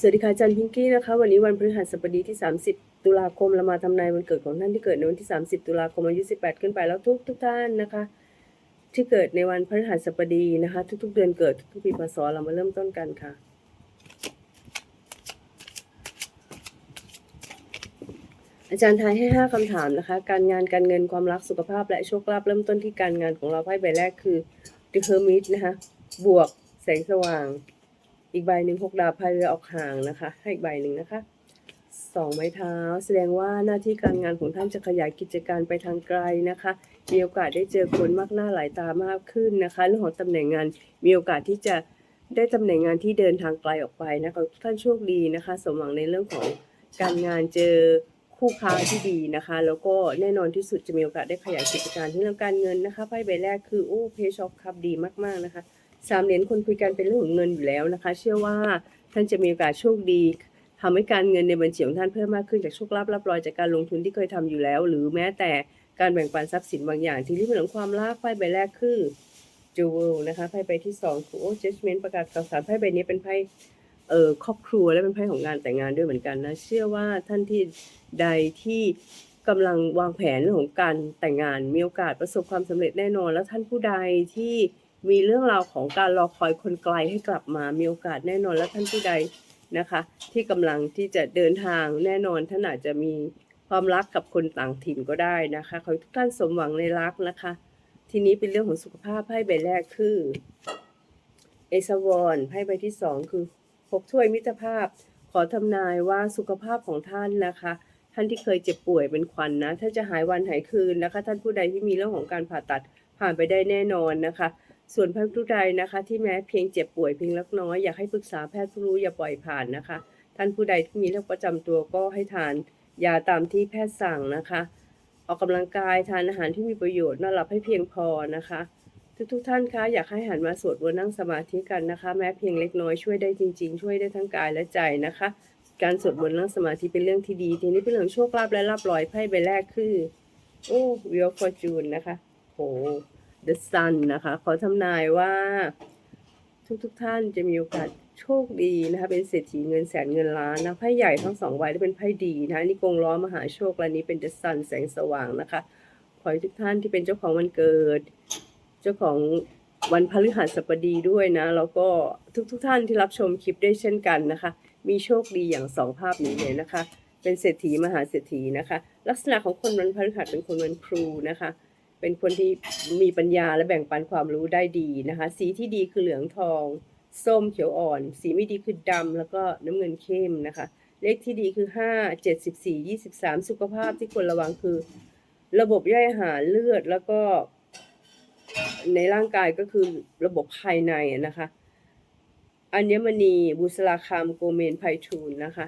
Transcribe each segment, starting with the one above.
สวัสดีค่ะอาจันพิงกี้นะคะ วันนี้วันพฤหัสบดีที่ 30 ตุลาคมเรามาทำนายวันเกิดของท่านที่เกิดในวันที่ 30 ตุลาคมอายุ 18 ขึ้นไปแล้วทุกทุกท่านนะคะ ที่เกิดในวันพฤหัสบดีนะคะ ทุก ๆ เดือนเกิดทุกๆปีพศเรามาเริ่มต้นกันค่ะ อาจารย์ทายให้ 5คำถามนะคะ การงานการเงินความรักสุขภาพและโชคลาภเริ่มต้นที่การงานของเราไพ่ใบแรกคือ The Hermit นะคะบวกแสงสว่าง อีกใบหนึ่งหกดาบพายเรือออกห่างนะคะ ให้อีกใบหนึ่งนะคะสองไม้เท้า แสดงว่าหน้าที่การงานของท่านจะขยายกิจการไปทางไกลนะคะ มีโอกาสได้เจอคนมากหน้าหลายตามากขึ้นนะคะเรื่องของตำแหน่งงานมีโอกาสที่จะได้ตำแหน่งงานที่เดินทางไกลออกไปนะคะท่านโชคดีนะคะ สมหวังในเรื่องของการงานเจอคู่ค้าที่ดีนะคะ แล้วก็แน่นอนที่สุดจะมีโอกาสได้ขยายกิจการที่เรื่องการเงินนะคะไพ่ใบแรกคือโอ้เพชอฟครับดีมากๆนะคะ สามเหรียญคนคุยกันเป็นเรื่องของเงินอยู่แล้วนะคะ เชื่อว่าท่านจะมีโอกาสโชคดีทำให้การเงินในบัญชีของท่านเพิ่มมากขึ้นจากโชคลาภรับรอยจากการลงทุนที่เคยทำอยู่แล้ว หรือแม้แต่การแบ่งปันทรัพย์สินบางอย่าง ที่เรื่องของความรักไพ่ใบแรกคือจูเวลนะคะไพ่ใบที่สองคือโอ้เจสเมนประกาศข่าวสารไพ่ใบนี้เป็นไพ่เอ่อครอบครัวและเป็นไพ่ของงานแต่งงานด้วยเหมือนกันนะเชื่อว่าท่านที่ใดที่กำลังวางแผนเรื่องของการแต่งงานมีโอกาสประสบความสำเร็จแน่นอน แล้วท่านผู้ใดที่ มีเรื่องราวของการรอคอยคนไกลให้กลับมามีโอกาสแน่นอนและท่านผู้ใดนะคะ ที่กำลังที่จะเดินทางแน่นอนท่านอาจจะมีความรักกับคนต่างถิ่นก็ได้นะคะขอให้ทุกท่านสมหวังในรักนะคะ ทีนี้เป็นเรื่องของสุขภาพไพ่ใบแรกคือเอซาวอนไพ่ใบที่สองคือหกถ้วยมิตรภาพ ขอทำนายว่าสุขภาพของท่านนะคะท่านที่เคยเจ็บป่วยเป็นควันนะ ถ้าจะหายวันหายคืนนะคะ ท่านผู้ใดที่มีเรื่องของการผ่าตัดผ่านไปได้แน่นอนนะคะ ส่วนท่านผู้ใดนะคะ ที่แม้เพียงเจ็บป่วยเพียงเล็กน้อยอยากให้ปรึกษาแพทย์ผู้รู้อย่าปล่อยผ่านนะคะ ท่านผู้ใดที่มีโรคประจำตัวก็ให้ทานยาตามที่แพทย์สั่งนะคะ ออกกำลังกายทานอาหารที่มีประโยชน์นอนหลับให้เพียงพอนะคะ ทุกๆท่านคะอยากให้หันมาสวดมนต์นั่งสมาธิกันนะคะ แม้เพียงเล็กน้อยช่วยได้จริง ๆ ช่วยได้ทั้งกายและใจนะคะ การสวดมนต์นั่งสมาธิเป็นเรื่องที่ดี ทีนี้เป็นเรื่องโชคลาภและลาบลอยไพ่ใบแรกคือ โอ้วิวฟอร์จูนนะคะโห The Sun นะคะ ขอทำนายว่าทุกๆทท่านจะมีโอกาสโชคดีนะคะเป็นเศรษฐีเงินแสนเงินล้านนะไพ่ใหญ่ทั้งสองใบได้เป็นไพ่ดีนะคะนี่กงล้อมหาโชคและนี้เป็น The Sun แสงสว่างนะคะ ขอให้ทุกท่านที่เป็นเจ้าของวันเกิด เจ้าของวันพฤหัสบดีด้วยนะแล้วก็ทุกๆทท่านที่รับชมคลิปได้เช่นกันนะคะ มีโชคดีอย่างสองภาพนี้เลยนะคะ เป็นเศรษฐีมหาเศรษฐีนะคะ ลักษณะของคนวันพฤหัสเป็นคนวันครูนะคะ เป็นคนที่มีปัญญาและแบ่งปันความรู้ได้ดีนะคะ สีที่ดีคือเหลืองทอง ส้มเขียวอ่อน สีไม่ดีคือดำแล้วก็น้ำเงินเข้มนะคะ เลขที่ดีคือห้าเจ็ดสิบสี่ยี่สิบสามสุขภาพที่ควรระวังคือ ระบบย่อยอาหารเลือดแล้วก็ ในร่างกายก็คือระบบภายในนะคะ อัญมณีบุษราคามโกเมนไพฑูรย์นะคะ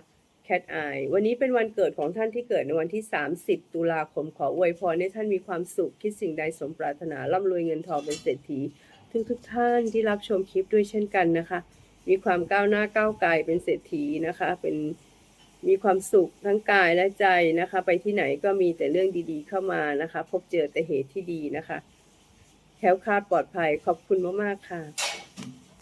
แคทไอวันนี้เป็นวันเกิดของท่านที่เกิดในวันที่ 30 ตุลาคมขออวยพรให้ท่านมีความสุข คิดสิ่งใดสมปรารถนาร่ำรวยเงินทองเป็นเศรษฐี ทุกทุกท่านที่รับชมคลิปด้วยเช่นกันนะคะ มีความก้าวหน้าก้าวไกลเป็นเศรษฐีนะคะ เป็นมีความสุขทั้งกายและใจนะคะ ไปที่ไหนก็มีแต่เรื่องดีๆเข้ามานะคะ พบเจอแต่เหตุที่ดีนะคะแค้วคาดปลอดภัยขอบคุณมากๆค่ะ